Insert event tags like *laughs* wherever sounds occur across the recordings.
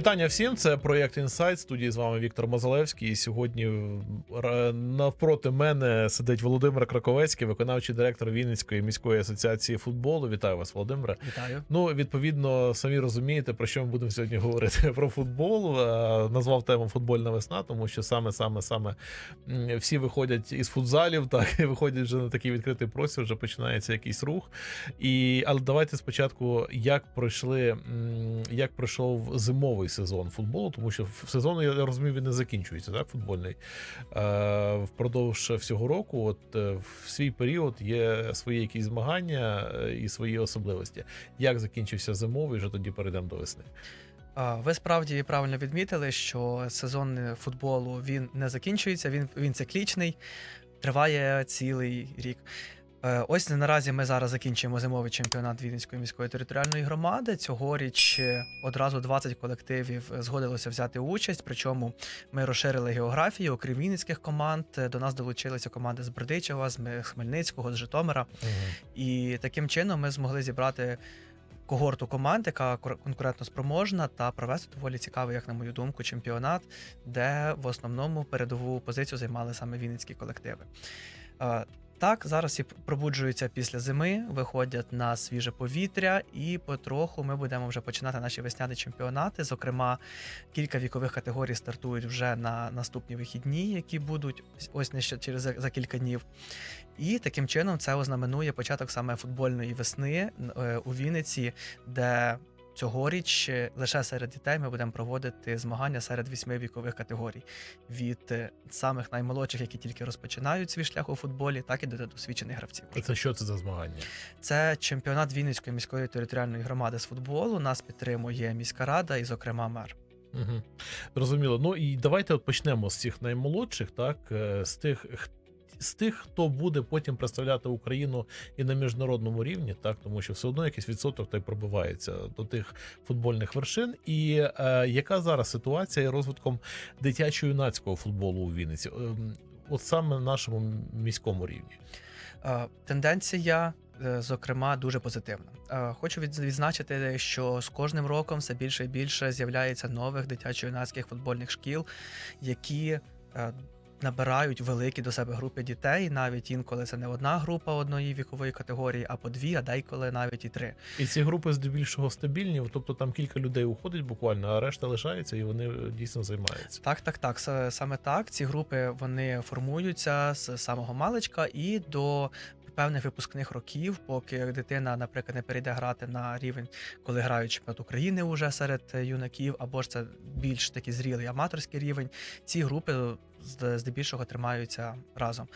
Вітання всім. Це проєкт Інсайт. Студії з вами Віктор Мозалевський. І сьогодні навпроти мене сидить Володимир Краковецький, виконавчий директор Вінницької міської асоціації футболу. Вітаю вас, Володимире. Вітаю. Ну, відповідно, самі розумієте, про що ми будемо сьогодні говорити *laughs* про футбол. Назвав тему футбольна весна, тому що саме, саме, саме всі виходять із футзалів, так і виходять вже на такий відкритий простір, вже починається якийсь рух. І але давайте спочатку, як пройшли, як пройшов зимовий сезон футболу, тому що сезон, я розумію, він не закінчується, так, футбольний. Е, Впродовж всього року, от е, в свій період є свої якісь змагання е, і свої особливості. Як закінчився зимовий, вже тоді перейдемо до весни. Ви справді правильно відмітили, що сезон футболу він не закінчується, він, він циклічний, триває цілий рік. Е, Ось наразі ми зараз закінчуємо зимовий чемпіонат Вінницької міської територіальної громади. Цьогоріч е, одразу 20 колективів згодилося взяти участь. Причому ми розширили географію. Окрім вінницьких команд, е, до нас долучилися команди з Бердичева, з Хмельницького, з Житомира. І таким чином ми змогли зібрати когорту команд, яка конкурентно спроможна, та провести доволі цікавий, як на мою думку, чемпіонат, де в основному передову позицію займали саме вінницькі колективи. Так, зараз всі пробуджуються після зими, виходять на свіже повітря, і потроху ми будемо вже починати наші весняні чемпіонати. Зокрема, кілька вікових категорій стартують вже на наступні вихідні, які будуть ось не ще через за за кілька днів. І таким чином це ознаменує початок саме футбольної весни е, у Вінниці, де цьогоріч е, лише серед дітей ми будемо проводити змагання серед вісьми вікових категорій від е, самих наймолодших, які тільки розпочинають свій шлях у футболі, так і до досвідчених гравців. Це що це за змагання? Це чемпіонат Вінницької міської територіальної громади з футболу. Нас підтримує міська рада і, зокрема, мер. Угу. Зрозуміло. Ну і давайте от почнемо з цих наймолодших, так е, з тих. З тих, хто буде потім представляти Україну і на міжнародному рівні, так тому що все одно якийсь відсоток та й пробивається до тих футбольних вершин. І е, яка зараз ситуація розвитком дитячо-юнацького футболу у Вінниці? Ем, От саме на нашому міському рівні. Е, Тенденція, е, зокрема, дуже позитивна. Е, Хочу відзначити, що з кожним роком все більше і більше з'являється нових дитячо-юнацьких футбольних шкіл, які е, набирають великі до себе групи дітей. Навіть інколи це не одна група одної вікової категорії, а по дві, а деколи навіть і три. І ці групи здебільшого стабільні, тобто там кілька людей уходить буквально, а решта лишається і вони е, дійсно займаються. Так, так, так. Саме так. Ці групи вони формуються з самого маличка і до певних випускних років, поки дитина, наприклад, не перейде грати на рівень, коли грають чемпіонат України уже серед е, юнаків, або ж це більш такий зрілий аматорський рівень. Ці групи здебільшого тримаються разом.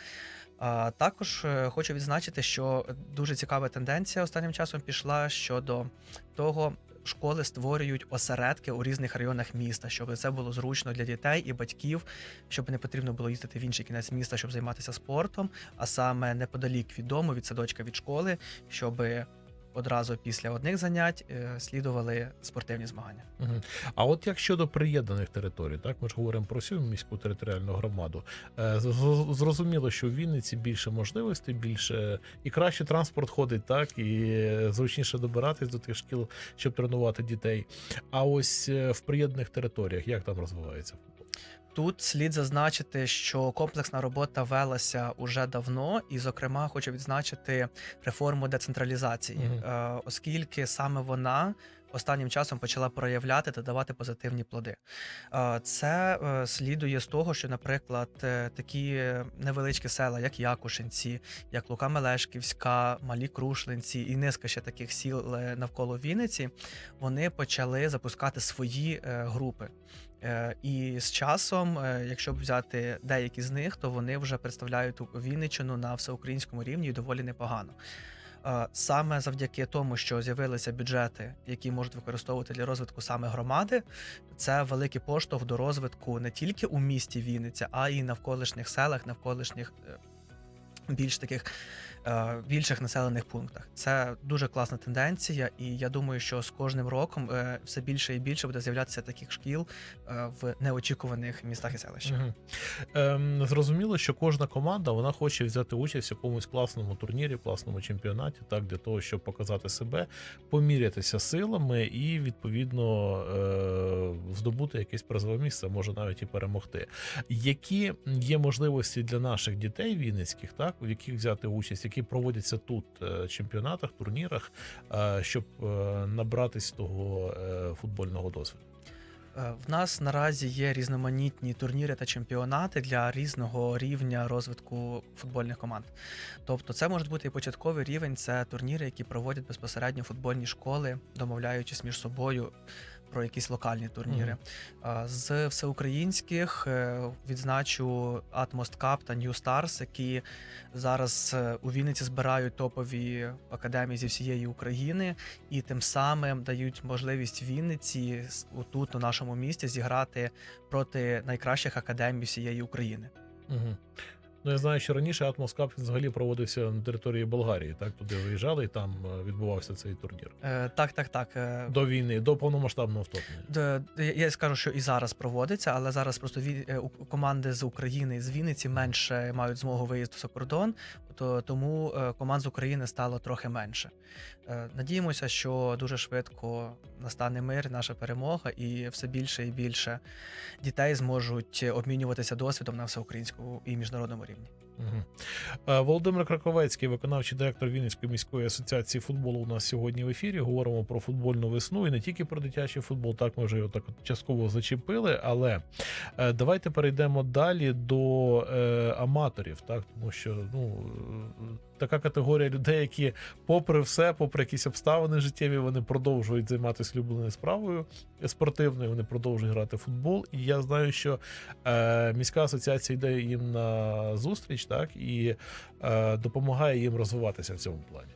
Також е, хочу відзначити, що дуже цікава тенденція останнім часом пішла щодо того, школи створюють осередки у різних районах міста, щоб це було зручно для дітей і батьків, щоб не потрібно було їздити в інший кінець міста, щоб займатися спортом, а саме неподалік від дому, від садочка від школи, щоб одразу після одних занять е, слідували спортивні змагання. А от як щодо приєднаних територій, так ми ж говоримо про всю міську територіальну громаду. Е, Зрозуміло, що в Вінниці більше можливостей, більше і краще транспорт ходить, так і зручніше добиратись до тих шкіл, щоб тренувати дітей. А ось е, в приєднаних територіях як там розвивається? Тут слід зазначити, що комплексна робота велася уже давно, і, зокрема, хочу відзначити реформу децентралізації, Мгм. е, оскільки саме вона останнім часом почала проявляти та давати позитивні плоди. Е, Це е, слідує з того, що, наприклад, такі невеличкі села, як Якушинці, як Лука Мелешківська, Малі Крушлинці і низка ще таких сіл навколо Вінниці, вони почали запускати свої групи. Е, І з часом, е, якщо взяти деякі з них, то вони вже представляють у- Вінниччину на всеукраїнському рівні і доволі непогано. Е, Саме завдяки тому, що з'явилися бюджети, які можуть використовувати для розвитку саме громади, це великий поштовх до розвитку не тільки у місті Вінниця, а й навколишніх селах, навколишніх більш таких е, більших населених пунктах. Це дуже класна тенденція, і я думаю, що з кожним роком е, все більше і більше буде з'являтися таких шкіл е, в неочікуваних містах і селищах. Мгм. Ем, зрозуміло, що кожна команда вона хоче взяти участь в якомусь класному турнірі, класному чемпіонаті, так для того, щоб показати себе, помірятися силами і відповідно е, здобути якесь призове місце, може навіть і перемогти. Які є можливості для наших дітей вінницьких, так в яких взяти участь, які проводяться тут е, чемпіонатах, турнірах, е, щоб е, набратись того футбольного досвіду? В нас наразі є різноманітні турніри та чемпіонати для різного рівня розвитку футбольних команд. Тобто, це може бути і початковий рівень, це турніри, які проводять безпосередньо футбольні школи, домовляючись між собою про якісь локальні турніри. А З всеукраїнських е, відзначу Atmost Cup та New Stars, які зараз е, у Вінниці збирають топові академії зі всієї України і тим самим дають можливість Вінниці тут, у нашому місті, зіграти проти найкращих академій всієї України. Угу. Ну, я знаю, що раніше Atmos Cup взагалі проводився на території Болгарії. Так, туди виїжджали, і там е, відбувався цей турнір. Е, Так, так, так. е, До війни, до повномасштабного вторгнення. Д- д- Я скажу, що і зараз проводиться, але зараз просто ві- е, у- команди з України з Вінниці менше мають змогу виїзду за кордон, то тому е, команд з України стало трохи менше. Е, Надіємося, що дуже швидко настане мир, наша перемога, і все більше і більше дітей зможуть обмінюватися досвідом на всеукраїнському і міжнародному рівні. Угу. Володимир Краковецький, виконавчий директор Вінницької міської асоціації футболу, у нас сьогодні в ефірі. Говоримо про футбольну весну і не тільки про дитячий футбол. Так ми вже його так частково зачепили. Але е, давайте перейдемо далі до е, аматорів, так тому що ну е, така категорія людей, які, попри все, попри якісь обставини життєві, вони продовжують займатися улюбленою справою спортивною. Вони продовжують грати в футбол. І я знаю, що е, міська асоціація йде їм на зустріч, так і е, допомагає їм розвиватися в цьому плані.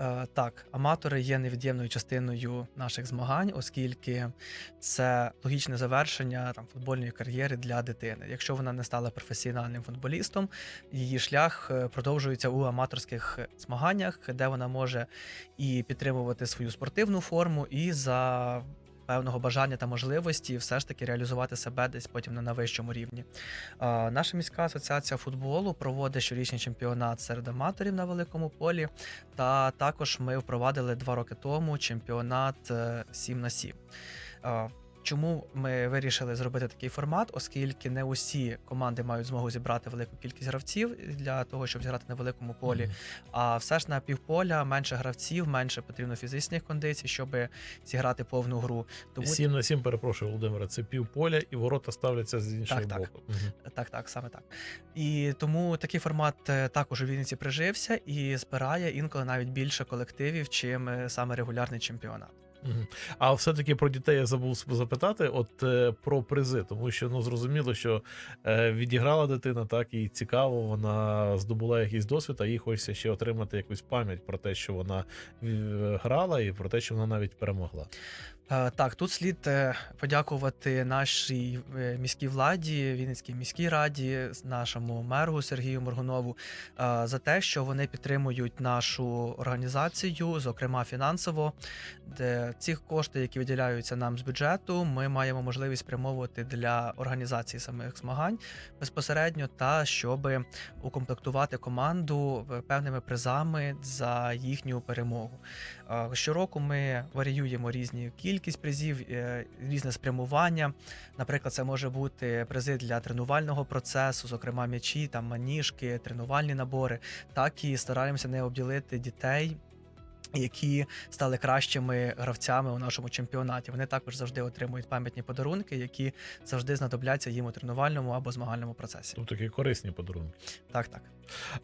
Е, Так, аматори є невід'ємною частиною наших змагань, оскільки це логічне завершення там футбольної кар'єри для дитини. Якщо вона не стала професіональним футболістом, її шлях е, продовжується у аматорських змаганнях, де вона може і підтримувати свою спортивну форму, і за певного бажання та можливості все ж таки реалізувати себе десь потім на вищому рівні. Е, Наша міська асоціація футболу проводить щорічний чемпіонат серед аматорів на великому полі. Та також ми впровадили два роки тому чемпіонат е, 7 на 7. Чому ми вирішили зробити такий формат, оскільки не усі команди мають змогу зібрати велику кількість гравців для того, щоб зіграти на великому полі. Мгм. А все ж на півполя менше гравців, менше потрібно фізичних кондицій, щоб зіграти повну гру. Тому 7 на 7, перепрошую, Володимире, це півполя, і ворота ставляться з іншого Так, так. боку. Мгм. Так, так, саме так. І тому такий формат е, також у Вінниці прижився і збирає інколи навіть більше колективів, чим е, саме регулярний чемпіонат. А все-таки про дітей я забув запитати, от е, про призи, тому що ну зрозуміло, що е, відіграла дитина, так і цікаво, вона здобула якийсь досвід, а їй хочеться ще отримати якусь пам'ять про те, що вона е, грала, і про те, що вона навіть перемогла. Е, Так, тут слід е, подякувати нашій е, міській владі, Вінницькій міській раді, нашому меру Сергію Моргунову за те, що вони підтримують нашу організацію, зокрема фінансово. Де ці кошти, які виділяються нам з бюджету, ми маємо можливість спрямовувати для організації самих змагань безпосередньо, та щоб укомплектувати команду певними призами за їхню перемогу. Щороку ми варіюємо різні кількість призів, е, різне спрямування. Наприклад, це може бути призи для тренувального процесу, зокрема м'ячі, там маніжки, тренувальні набори. Так і стараємося не обділити дітей. Які стали кращими гравцями у нашому чемпіонаті. Вони також завжди отримують пам'ятні подарунки, які завжди знадобляться їм у тренувальному або змагальному процесі. Тобто такі корисні подарунки. Так, так.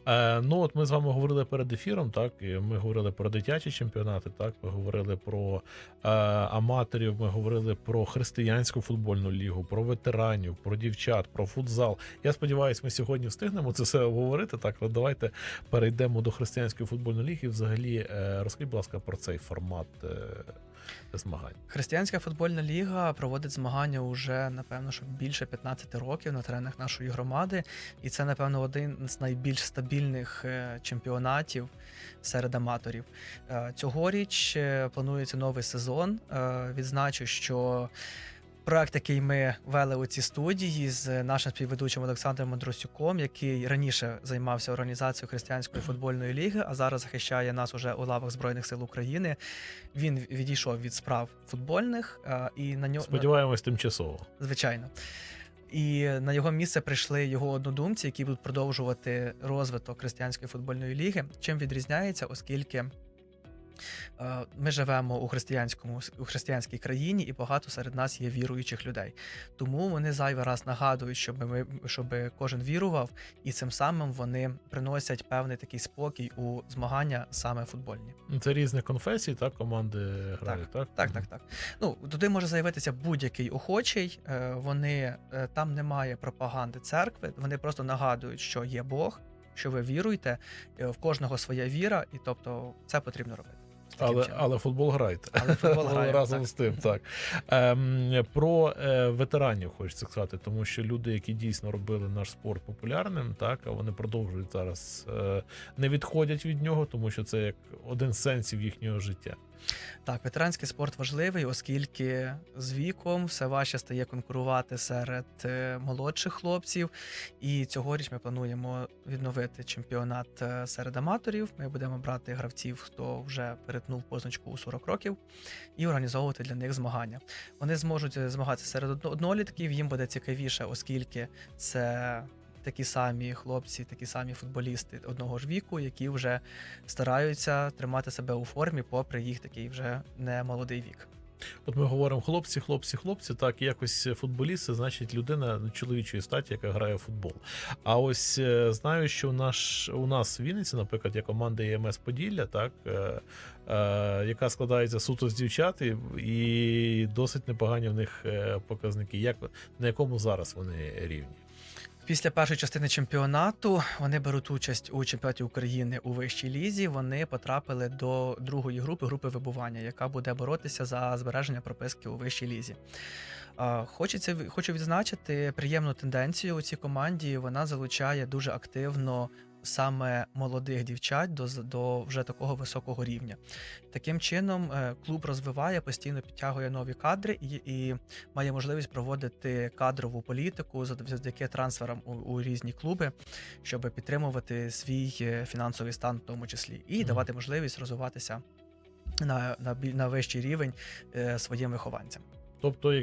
Е, ну от ми з вами говорили перед ефіром, так і ми говорили про дитячі чемпіонати. Так, ми говорили про е, аматорів, ми говорили про християнську футбольну лігу, про ветеранів, про дівчат, про футзал. Я сподіваюся, ми сьогодні встигнемо це все обговорити. Так, але давайте перейдемо до християнської футбольної ліги. Взагалі, е, розкажіть, будь ласка, про цей формат е, змагань. Християнська футбольна ліга проводить змагання уже напевно що більше 15 років на теренах нашої громади, і це напевно один з найбільш стабільних е, чемпіонатів серед аматорів. Е, Цьогоріч планується новий сезон. Відзначу, що проект, який ми вели у цій студії з нашим співведучим Олександром Мандросюком, який раніше займався організацією християнської футбольної ліги, а зараз захищає нас уже у лавах Збройних сил України. Він відійшов від справ футбольних е, і на нього Сподіваємось, тимчасово. звичайно. І на його місце прийшли його однодумці, які будуть продовжувати розвиток християнської футбольної ліги. Чим відрізняється, оскільки ми живемо у християнському у християнській країні, і багато серед нас є віруючих людей. Тому вони зайвий раз нагадують, щоб ми щоб кожен вірував, і цим самим вони приносять певний такий спокій у змагання саме футбольні. Ну, Це різні конфесії, так, команди грають, так? Так, так, так. Ну туди може заявитися будь-який охочий. Е, Вони е, там немає пропаганди церкви. Вони просто нагадують, що є Бог, що ви віруєте, е, в кожного своя віра, і тобто це потрібно робити. Але, чином. але футбол грайте. Але футбол *laughs* грає, разом так. з тим, так. Ем, про е, ветеранів хочеться сказати, тому що люди, які дійсно робили наш спорт популярним, так, а вони продовжують зараз е, не відходять від нього, тому що це як один з сенсів їхнього життя. Так, ветеранський спорт важливий, оскільки з віком все важче стає конкурувати серед е, молодших хлопців. І цьогоріч ми плануємо відновити чемпіонат е, серед аматорів. Ми будемо брати гравців, хто вже перетнув позначку у 40 років, і організовувати для них змагання. Вони зможуть е, змагатися серед однолітків. Їм буде цікавіше, оскільки це. Такі самі хлопці, такі самі футболісти одного ж віку, які вже стараються тримати себе у формі, попри їх такий вже не молодий вік. От ми говоримо хлопці, хлопці, хлопці. Так, якось футболіст це значить людина чоловічої статі, яка грає в футбол. А ось е, знаю, що у наш у нас в Вінниці, наприклад, є команда ЄМС Поділля, так е, е, яка складається суто з дівчат, і, і досить непогані в них е, показники. Як на якому зараз вони рівні? Після першої частини чемпіонату вони беруть участь у чемпіонаті України у вищій лізі. Вони потрапили до другої групи групи вибування, яка буде боротися за збереження прописки у вищій лізі. Хочеться хочу відзначити приємну тенденцію у цій команді. Вона залучає дуже активно саме молодих дівчат до, до вже такого високого рівня. Таким чином, е, клуб розвиває, постійно підтягує нові кадри і, і має можливість проводити кадрову політику зав- завдяки трансферам у, у різні клуби, щоб підтримувати свій е, фінансовий стан, в тому числі, і Мгм. давати можливість розвиватися на, на, на вищий рівень е, своїм вихованцям. Тобто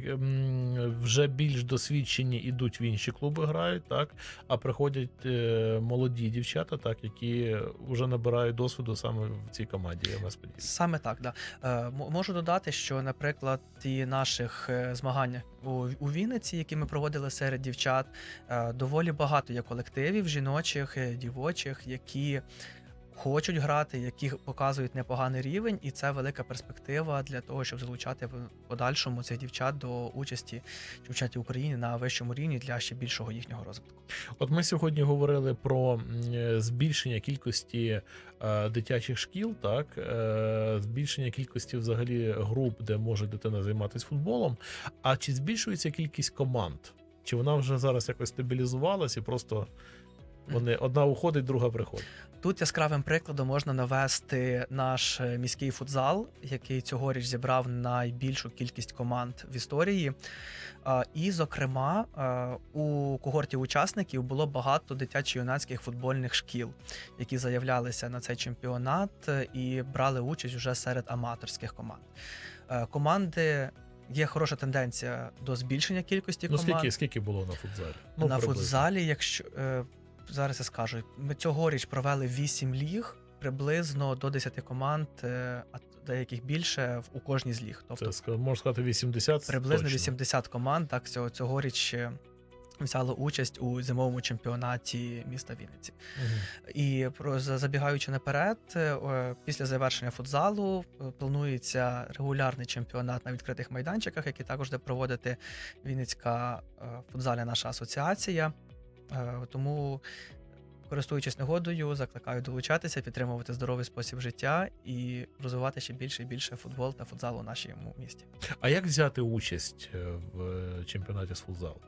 вже більш досвідчені ідуть в інші клуби, грають, так, а приходять е, молоді дівчата, так, які вже набирають досвіду саме в цій команді Поділля. Саме так, да. Е, можу додати, що, наприклад, ті наших е, змагань у, Вінниці, які ми проводили серед дівчат, доволі багато є колективів жіночих, дівочих, які хочуть грати, які показують непоганий рівень, і це велика перспектива для того, щоб залучати в подальшому цих дівчат до участі в чемпіонаті України на вищому рівні для ще більшого їхнього розвитку. От ми сьогодні говорили про е, збільшення кількості е, дитячих шкіл, так е, збільшення кількості взагалі груп, де може дитина займатися футболом. А чи збільшується кількість команд? Чи вона вже зараз якось стабілізувалась і просто вони одна уходить, друга приходить? Тут яскравим прикладом можна навести наш е, міський футзал, який цьогоріч зібрав найбільшу кількість команд в історії. І, зокрема, е, у когорті учасників було багато дитячо-юнацьких футбольних шкіл, які заявлялися на цей чемпіонат е, і брали участь вже серед аматорських команд. Команди. Є хороша тенденція до збільшення кількості Ну команд скільки, скільки було на футзалі? Ну, на приблизно. футзалі, якщо зараз я скажу, ми цьогоріч провели 8 ліг, приблизно до 10 команд, е, а деяких більше у кожній з ліг. Тобто Це можна сказати 80 приблизно точно. 80 команд так цього цьогоріч е, взяло участь у зимовому чемпіонаті міста Вінниці. Мгм. І забігаючи наперед, е, після завершення футзалу планується регулярний чемпіонат на відкритих майданчиках, який також буде проводити Вінницька футзальна наша асоціація. Е, Тому, користуючись нагодою, закликаю долучатися, підтримувати здоровий спосіб життя і розвивати ще більше і більше футбол та футзал у нашому місті. А як взяти участь е, в чемпіонаті з футзалу?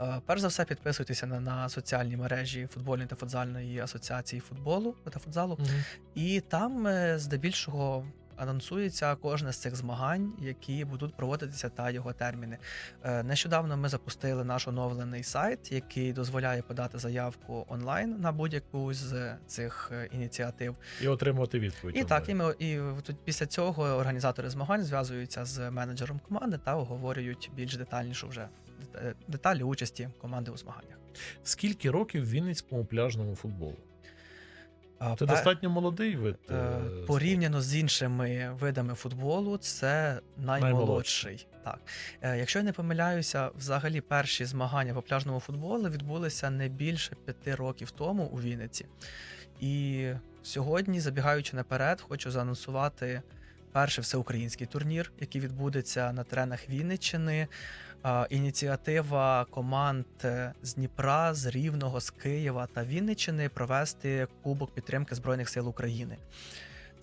Е, Перш за все, підписуйтеся на, на соціальні мережі футбольної та футзальної асоціації футболу та футзалу. І там здебільшого анонсується кожне з цих змагань, які будуть проводитися та його терміни. Е, Нещодавно ми запустили наш оновлений сайт, який дозволяє подати заявку онлайн на будь-яку з цих е, ініціатив. І отримувати відповідь. І так, і ми і тут після цього організатори змагань зв'язуються з менеджером команди та оговорюють більш детальнішу вже е, деталі участі команди у змаганнях. Скільки років Вінницькому пляжному футболу? А, Це пе- достатньо молодий вид. е, е, порівняно з іншими видами футболу, це наймолодший. Так, Е, якщо я не помиляюся, взагалі перші змагання по пляжному футболу відбулися не більше п'яти років тому у Вінниці. І сьогодні, забігаючи наперед, хочу заанонсувати перший всеукраїнський турнір, який відбудеться на теренах Вінниччини. Ініціатива команд е, з Дніпра, з Рівного, з Києва та Вінниччини провести Кубок підтримки Збройних сил України.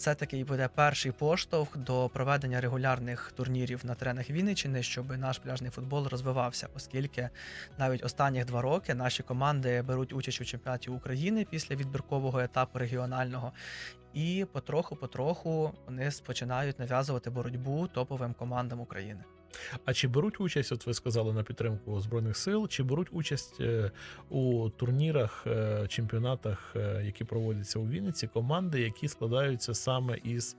Це такий буде перший поштовх до проведення регулярних турнірів на теренах Вінниччини, щоб наш пляжний футбол розвивався, оскільки навіть останніх два роки наші команди беруть участь у чемпіонаті України після відбіркового етапу регіонального. І потроху-потроху вони починають нав'язувати боротьбу топовим командам України. А чи беруть участь, от ви сказали, на підтримку Збройних сил, чи беруть участь е, у турнірах, е, чемпіонатах, е, які проводяться у Вінниці, команди, які складаються саме із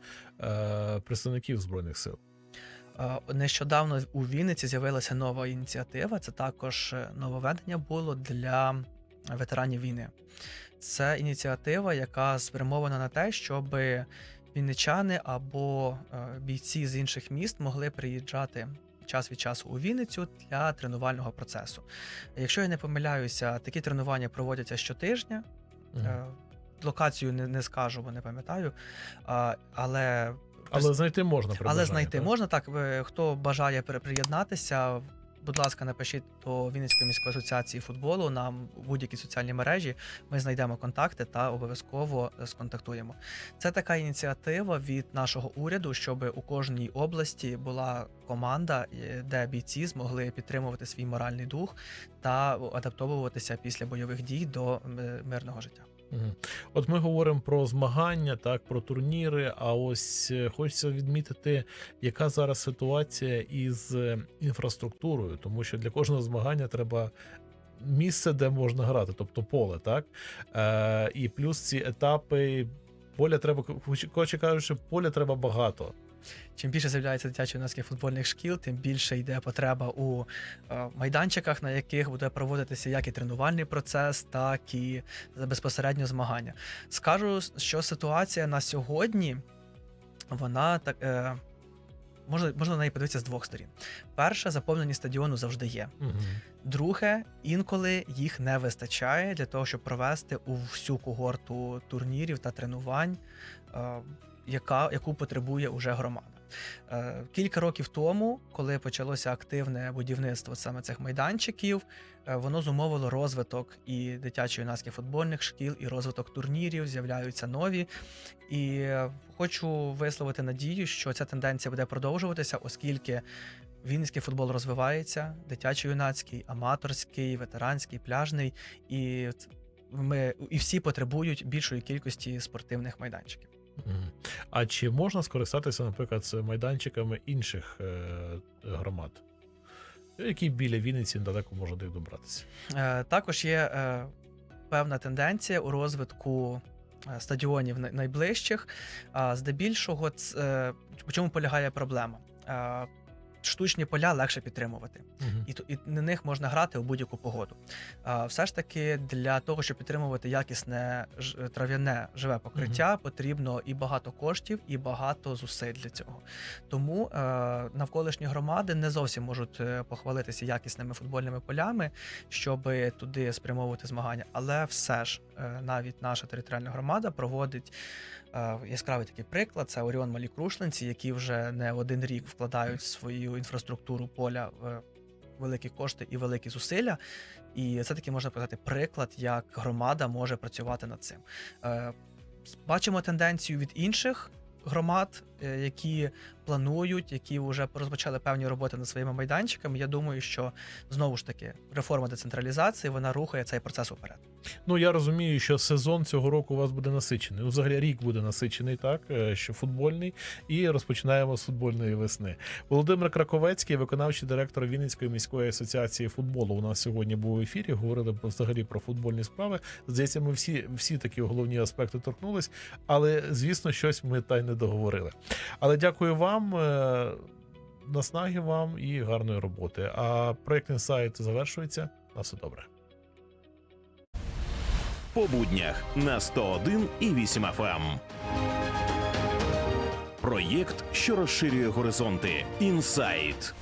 представників Збройних сил? Нещодавно у Вінниці з'явилася нова ініціатива. Це також нововведення було для ветеранів війни. Це ініціатива, яка спрямована на те, щоб вінничани або е, бійці з інших міст могли приїжджати час від часу у Вінницю для тренувального процесу. Якщо я не помиляюся, такі тренування проводяться щотижня. Е, Локацію не, не скажу, бо не пам'ятаю. Але Але знайти можна але знайти так? можна так. е, Хто бажає при- приєднатися, будь ласка, напишіть до Вінницької міської асоціації футболу нам у будь-які соціальні мережі. Ми знайдемо контакти та обов'язково сконтактуємо. Це така ініціатива від нашого уряду, щоб у кожній області була команда, е, де бійці змогли підтримувати свій моральний дух та адаптовуватися після бойових дій до е, мирного життя. От ми говоримо про змагання, так, про турніри. А ось е, хочеться відмітити, яка зараз ситуація із е, інфраструктурою, тому що для кожного змагання треба. Місце, де можна грати, тобто поле, так? Е, і плюс ці етапи поля треба, коротше кажучи, поля треба багато. Чим більше з'являється дитячо-юнацьких футбольних шкіл, тим більше йде потреба у е, майданчиках, на яких буде проводитися як і тренувальний процес, так і безпосередньо змагання. Скажу, що ситуація на сьогодні, вона так. Е, Можна, можна на неї подивитися з двох сторін. Перше, заповненість стадіону завжди є. Угу. Друге, інколи їх не вистачає для того, щоб провести у всю когорту турнірів та тренувань, е, яка, яку потребує уже громада. Е, Кілька років тому, коли почалося активне будівництво саме цих майданчиків, е, воно зумовило розвиток і дитячо-юнацьких футбольних шкіл, і розвиток турнірів, з'являються нові. І хочу висловити надію, що ця тенденція буде продовжуватися, оскільки Вінницький футбол розвивається, дитячо-юнацький, аматорський, ветеранський, пляжний, і ми і всі потребують більшої кількості спортивних майданчиків. А чи можна скористатися, наприклад, з майданчиками інших е, громад, які біля Вінниці недалеко можна до них добратися? Е, також є е, певна тенденція у розвитку стадіонів най- найближчих. Здебільшого, у чому полягає проблема? Штучні поля легше підтримувати. Мгм. і, і на них можна грати у будь-яку погоду. А, все ж таки, для того, щоб підтримувати якісне трав'яне живе покриття, потрібно і багато коштів, і багато зусиль для цього. Тому е, навколишні громади не зовсім можуть е, похвалитися якісними футбольними полями, щоб туди спрямовувати змагання. Але все ж е, навіть наша територіальна громада проводить яскравий такий приклад. Це Оріон Малі Крушленці, які вже не один рік вкладають свою інфраструктуру поля в великі кошти і великі зусилля. І це таки можна показати приклад, як громада може працювати над цим. Е, Бачимо тенденцію від інших громад, е, які планують, які вже розпочали певні роботи над своїми майданчиками. Я думаю, що знову ж таки реформа децентралізації вона рухає цей процес уперед. Ну я розумію, що сезон цього року у вас буде насичений. Взагалі рік буде насичений, так е, що футбольний, і розпочинаємо з футбольної весни. Володимир Краковецький, виконавчий директор Вінницької міської асоціації футболу. У нас сьогодні був в ефірі. Говорили взагалі про футбольні справи. Здається, ми всі, всі такі головні аспекти торкнулись, але звісно, щось ми та й не договорили. Але дякую вам. е, Наснаги вам і гарної роботи. А проект інсайт завершується. На все добре. по буднях на 101 і 8 FM. Проєкт, що розширює горизонти. Інсайт.